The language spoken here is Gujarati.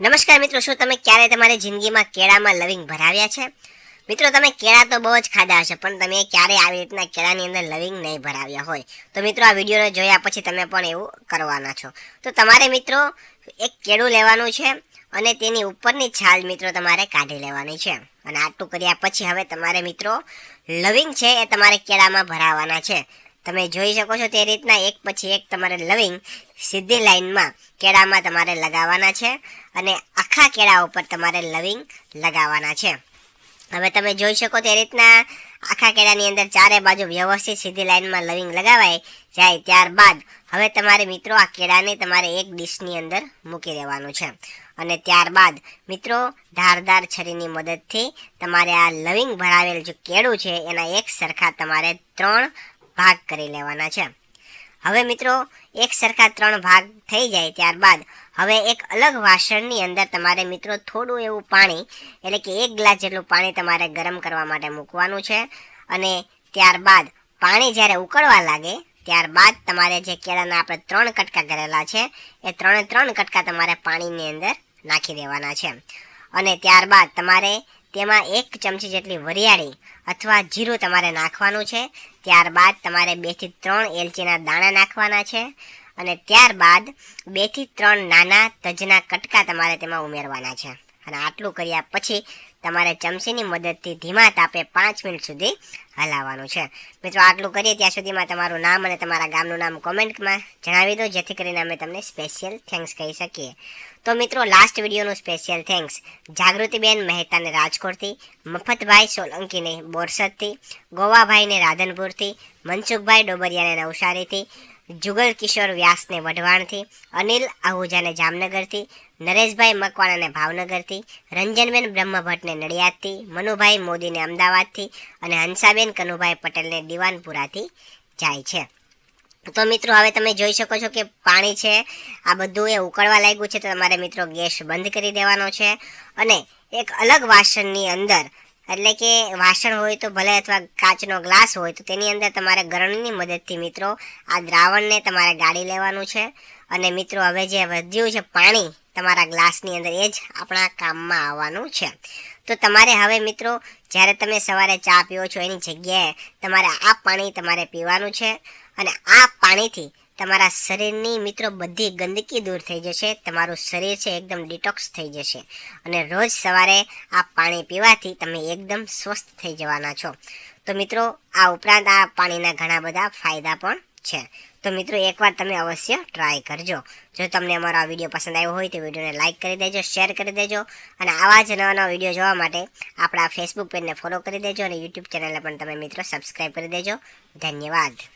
નમસ્કાર મિત્રો, શું તમે ક્યારે તમારી જિંદગીમાં કેળામાં લવિંગ ભરાવ્યા છે? મિત્રો, તમે કેળા તો બહુ જ ખાધા હશે, પણ તમે ક્યારે આવી રીતના કેળાની અંદર લવિંગ નહીં ભરાવ્યા હોય? તો મિત્રો, આ વિડીયોને જોયા પછી તમે પણ એવું કરવાના છો. તો તમારે મિત્રો, એક કેળું લેવાનું છે અને તેની ઉપરની છાલ મિત્રો તમારે કાઢી લેવાની છે. અને આટલું કર્યા પછી હવે તમારે મિત્રો, લવિંગ છે એ તમારે કેળામાં ભરાવાના છે. તમે જોઈ શકો છો તે રીતના એક પછી એક તમારે લવિંગ સીધી લાઈનમાં કેળામાં તમારે લગાવવાના છે અને આખા કેળા ઉપર તમારે લવિંગ લગાવવાના છે. હવે તમે જોઈ શકો તે રીતના આખા કેળાની અંદર ચારે બાજુ વ્યવસ્થિત સીધી લાઈનમાં લવિંગ લગાવાય જાય ત્યારબાદ હવે તમારે મિત્રો આ કેળાને તમારે એક ડીશની અંદર મૂકી દેવાનું છે. અને ત્યારબાદ મિત્રો ધારદાર છરીની મદદથી તમારે આ લવિંગ ભરાવેલ જે કેળું છે એના એક સરખા તમારે ત્રણ ભાગ કરી લેવાના છે. હવે મિત્રો, એક સરખા ત્રણ ભાગ થઈ જાય ત્યારબાદ હવે એક અલગ વાસણની અંદર તમારે મિત્રો થોડું એવું પાણી, એટલે કે એક ગ્લાસ જેટલું પાણી તમારે ગરમ કરવા માટે મૂકવાનું છે. અને ત્યારબાદ પાણી જ્યારે ઉકળવા લાગે, ત્યારબાદ તમારે જે કેળાના આપણે ત્રણ કટકા કરેલા છે, એ ત્રણે ત્રણ કટકા તમારે પાણીની અંદર નાખી દેવાના છે. અને ત્યારબાદ તમારે તેમાં એક ચમચી જેટલી વરિયાળી અથવા જીરું તમારે નાખવાનું છે. ત્યારબાદ તમારે બેથી ત્રણ એલચીના દાણા નાખવાના છે અને ત્યારબાદ બેથી ત્રણ નાના તજના કટકા તમારે તેમાં ઉમેરવાના છે. અને આટલું કર્યા પછી તમારે ચમચીની મદદથી ધીમા તાપે પાંચ મિનિટ સુધી હલાવવાનું છે. મિત્રો, આટલું કરીએ ત્યાં સુધીમાં તમારું નામ અને તમારા ગામનું નામ કોમેન્ટમાં જણાવી દો, જેથી કરીને અમે તમને સ્પેશિયલ થેન્ક્સ કહી શકીએ. તો મિત્રો લાસ્ટ વિડીયોનું સ્પેશિયલ થેન્ક્સ જાગૃતિબેન મહેતાને રાજકોટથી, મફતભાઈ સોલંકીને બોરસદથી, ગોવાભાઈને રાધનપુરથી, મનસુખભાઈ ડોબરિયાને નવસારીથી જુગલ કિશોર વ્યાસને વઢવાણથી, અનિલ આહુજાને જામનગરથી, નરેશભાઈ મકવાણાને ભાવનગરથી, રંજનબેન બ્રહ્મભટ્ટને નડિયાદથી, મનુભાઈ મોદીને અમદાવાદથી અને હંસાબેન કનુભાઈ પટેલને દિવાનપુરાથી જાય છે. તો મિત્રો, હવે તમે જોઈ શકો છો કે પાણી છે, આ બધું એ ઉકળવા લાગ્યું છે તો તમારે મિત્રો ગેસ બંધ કરી દેવાનો છે. અને એક અલગ વાસણની અંદર એટલે કે વાસણ હોય તો ભલે અથવા કાચનો ગ્લાસ હોય તો તેની અંદર તમારે ગરણની મદદથી મિત્રો આ દ્રાવણને તમારે ગાળી લેવાનું છે. અને મિત્રો, હવે જે વધ્યું છે પાણી તમારા ગ્લાસની અંદર એ જ આપણા કામમાં આવવાનું છે. તો તમારે હવે મિત્રો, જ્યારે તમે સવારે ચા પીઓ છો એની જગ્યાએ તમારે આ પાણી તમારે પીવાનું છે. અને આ પાણીથી તમારા શરીરની મિત્રો બધી ગંદકી દૂર થઈ જશે, તમારું શરીર છે એકદમ ડિટોક્સ થઈ જશે અને રોજ સવારે આ પાણી પીવાથી તમે એકદમ સ્વસ્થ થઈ જવાના છો. તો મિત્રો, આ ઉપરાંત આ પાણીના ઘણા બધા ફાયદા પણ છે. તો મિત્રો, એકવાર તમે અવશ્ય ટ્રાય કરજો. જો તમને અમારો આ વીડિયો પસંદ આવ્યો હોય તો વિડીયોને લાઇક કરી દેજો શેર કરી દેજો અને આવા જ નવા નવા વીડિયો જોવા માટે આપણા ફેસબુક પેજને ફોલો કરી દેજો અને યુટ્યુબ ચેનલને પણ તમે મિત્રો સબસ્ક્રાઈબ કરી દેજો. ધન્યવાદ.